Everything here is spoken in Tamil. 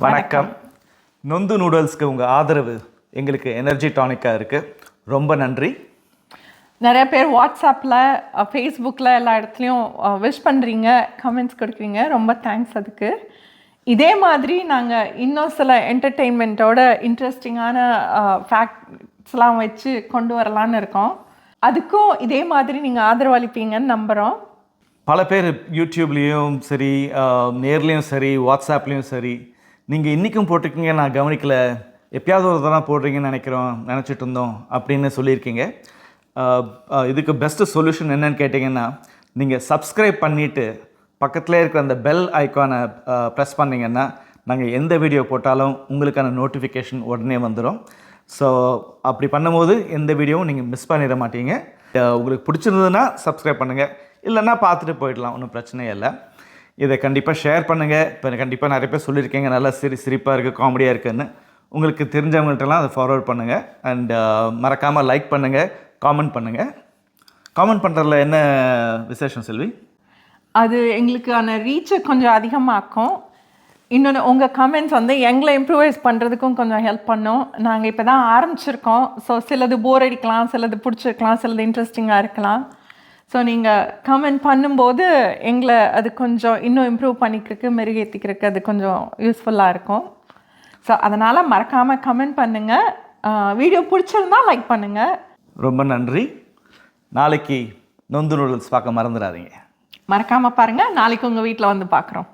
வணக்கம். நொந்து நூடுல்ஸ்க்கு உங்கள் ஆதரவு எங்களுக்கு எனர்ஜி டானிக்காக இருக்குது ரொம்ப நன்றி. நிறைய பேர் வாட்ஸ்அப்பில் ஃபேஸ்புக்கில் எல்லா இடத்துலையும் விஷ் பண்ணுறீங்க கமெண்ட்ஸ் கொடுக்குறீங்க. ரொம்ப தேங்க்ஸ் அதுக்கு. இதே மாதிரி நாங்கள் இன்னும் சில என்டர்டெயின்மெண்ட்டோட இன்ட்ரெஸ்டிங்கான ஃபேக்ட்ஸ்லாம் வச்சு கொண்டு வரலான்னு இருக்கோம். அதுக்கும் இதே மாதிரி நீங்கள் ஆதரவு அளிப்பீங்கன்னு நம்புகிறோம் பல பேர் யூடியூப்லேயும் சரி நேர்லேயும் சரி வாட்ஸ்அப்லேயும் சரி நீங்கள் இன்றைக்கும் போட்டிருக்கீங்க நான் கவனிக்கல. எப்பயாவது ஒரு தடவை போடுறீங்கன்னு நினைக்கிறோம் நினச்சிட்டு இருந்தோம் அப்படின்னு சொல்லியிருக்கீங்க. இதுக்கு பெஸ்ட்டு சொல்யூஷன் என்னன்னு கேட்டிங்கன்னா நீங்கள் சப்ஸ்கிரைப் பண்ணிவிட்டு பக்கத்தில் இருக்கிற அந்த பெல் ஐக்கானை ப்ரெஸ் பண்ணிங்கன்னா நாங்கள் எந்த வீடியோ போட்டாலும் உங்களுக்கான நோட்டிஃபிகேஷன் உடனே வந்துடும் ஸோ அப்படி பண்ணும்போது எந்த வீடியோவும் நீங்கள் மிஸ் பண்ணிட மாட்டீங்க. உங்களுக்கு பிடிச்சிருந்ததுன்னா சப்ஸ்கிரைப் பண்ணுங்கள் இல்லைன்னா பார்த்துட்டு போயிடலாம் ஒன்றும் பிரச்சனையே இல்லை. இதை கண்டிப்பாக ஷேர் பண்ணுங்கள் இப்போ கண்டிப்பாக நிறைய பேர் சொல்லியிருக்கீங்க. நல்லா சிரி சிரிப்பாக இருக்குது காமெடியாக இருக்குதுன்னு உங்களுக்கு தெரிஞ்சவங்கள்ட்டலாம் அதை ஃபார்வர்ட் பண்ணுங்கள் அண்டு uh, மறக்காமல் லைக் பண்ணுங்கள் காமெண்ட் பண்ணுங்கள் காமெண்ட் பண்ணுறதுல என்ன விசேஷம் செல்வி? அது எங்களுக்கான ரீச்சை கொஞ்சம் அதிகமாக்கும். இன்னொன்று உங்கள் கமெண்ட்ஸ் வந்து எங்களை இம்ப்ரூவைஸ் பண்ணுறதுக்கும் கொஞ்சம் ஹெல்ப் பண்ணும். நாங்கள் இப்போ தான் ஆரம்பிச்சிருக்கோம். ஸோ சிலது போர் அடிக்கலாம் சிலது பிடிச்சிருக்கலாம் சிலது இன்ட்ரெஸ்டிங்காக இருக்கலாம். ஸோ நீங்கள் கமெண்ட் பண்ணும்போது எங்களை அது கொஞ்சம் இன்னும் இம்ப்ரூவ் பண்ணிக்கிறதுக்கு மெருகேற்றிக்கிறதுக்கு அது கொஞ்சம் யூஸ்ஃபுல்லாக இருக்கும். ஸோ அதனால் மறக்காமல் கமெண்ட் பண்ணுங்கள் வீடியோ பிடிச்சிருந்தா லைக் பண்ணுங்கள் ரொம்ப நன்றி. நாளைக்கு நொந்து நூடுல்ஸ் பார்க்க மறந்துடாதீங்க. மறக்காமல் பாருங்கள் நாளைக்கு உங்கள் வீட்டில் வந்து பார்க்குறோம்